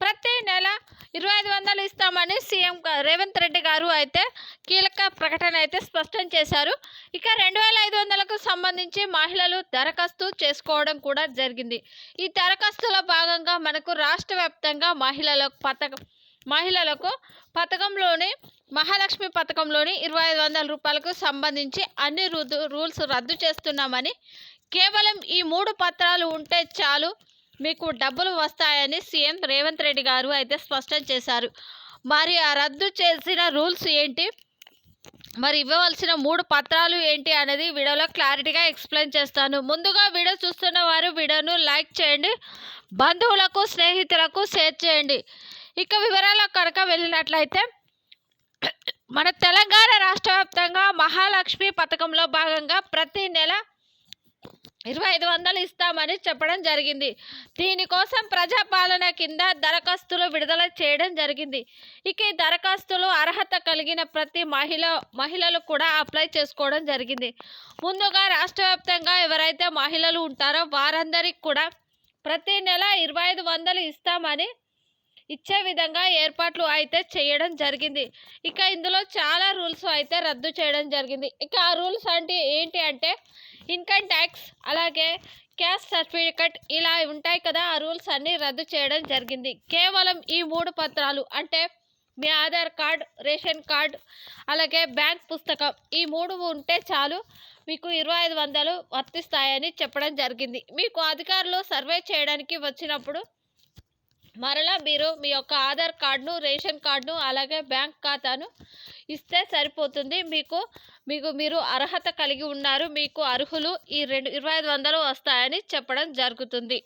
ప్రతి నెల ఇరవై ఐదు వందలు ఇస్తామని సీఎం రేవంత్ రెడ్డి గారు అయితే కీలక ప్రకటన అయితే స్పష్టం చేశారు. ఇక రెండు వేల ఐదు వందలకు సంబంధించి మహిళలు దరఖాస్తు చేసుకోవడం కూడా జరిగింది. ఈ దరఖాస్తులో భాగంగా మనకు రాష్ట్ర వ్యాప్తంగా మహిళల పథకం మహిళలకు పథకంలోని మహాలక్ష్మి పథకంలోని ఇరవై ఐదు వందల రూపాయలకు సంబంధించి అన్ని రుదు రూల్స్ రద్దు చేస్తున్నామని కేవలం ఈ మూడు పత్రాలు ఉంటే చాలు. మీకు డబ్బులు వస్తాయని సీఎం రేవంత్ రెడ్డి గారు అయితే స్పష్టం చేశారు. మరి ఆ రద్దు చేసిన రూల్స్ ఏంటి? మరి ఇవ్వవలసిన మూడు పత్రాలు ఏంటి అనేది వీడియోలో క్లారిటీగా ఎక్స్ప్లెయిన్ చేస్తాను. ముందుగా వీడియో చూస్తున్న వారు వీడియోను లైక్ చేయండి. బంధువులకు స్నేహితులకు షేర్ చేయండి. ఇక వివరాలకు కనుక వెళ్ళినట్లయితే మన తెలంగాణ రాష్ట్ర వ్యాప్తంగా మహాలక్ష్మి పథకంలో భాగంగా ప్రతి నెల ఇరవై ఐదు వందలు ఇస్తామని చెప్పడం జరిగింది. దీనికోసం ప్రజాపాలన కింద దరఖాస్తులు విడుదల చేయడం జరిగింది. ఇక ఈ దరఖాస్తులు అర్హత కలిగిన ప్రతి మహిళ మహిళలు కూడా అప్లై చేసుకోవడం జరిగింది. ముందుగా రాష్ట్ర వ్యాప్తంగా ఎవరైతే మహిళలు ఉంటారో వారందరికి కూడా ప్రతి నెల ఇరవై ఐదు వందలు ఇస్తామని ఇచ్చే విధంగా ఏర్పాట్లు అయితే చేయడం జరిగింది. ఇక ఇందులో చాలా రూల్స్ అయితే రద్దు చేయడం జరిగింది. ఇక ఆ రూల్స్ అంటే ఏంటి అంటే ఇన్కమ్ ట్యాక్స్ అలాగే క్యాస్ట్ సర్టిఫికెట్ ఇలా ఉంటాయి కదా ఆ రూల్స్ అన్నీ రద్దు చేయడం జరిగింది. కేవలం ఈ మూడు పత్రాలు అంటే మీ ఆధార్ కార్డ్ రేషన్ కార్డ్ అలాగే బ్యాంక్ పుస్తకం ఈ మూడు ఉంటే చాలు మీకు ఇరవై ఐదు వందలు వర్తిస్తాయని చెప్పడం జరిగింది. మీకు అధికారులు సర్వే చేయడానికి వచ్చినప్పుడు మరలా మీరు మీ యొక్క ఆధార్ కార్డును రేషన్ కార్డును అలాగే బ్యాంక్ ఖాతాను ఇస్తే సరిపోతుంది. మీకు మీకు మీరు అర్హత కలిగి ఉన్నారు. మీకు అర్హులు ఈ రెండు ఇరవై ఐదు వందలు వస్తాయని చెప్పడం జరుగుతుంది.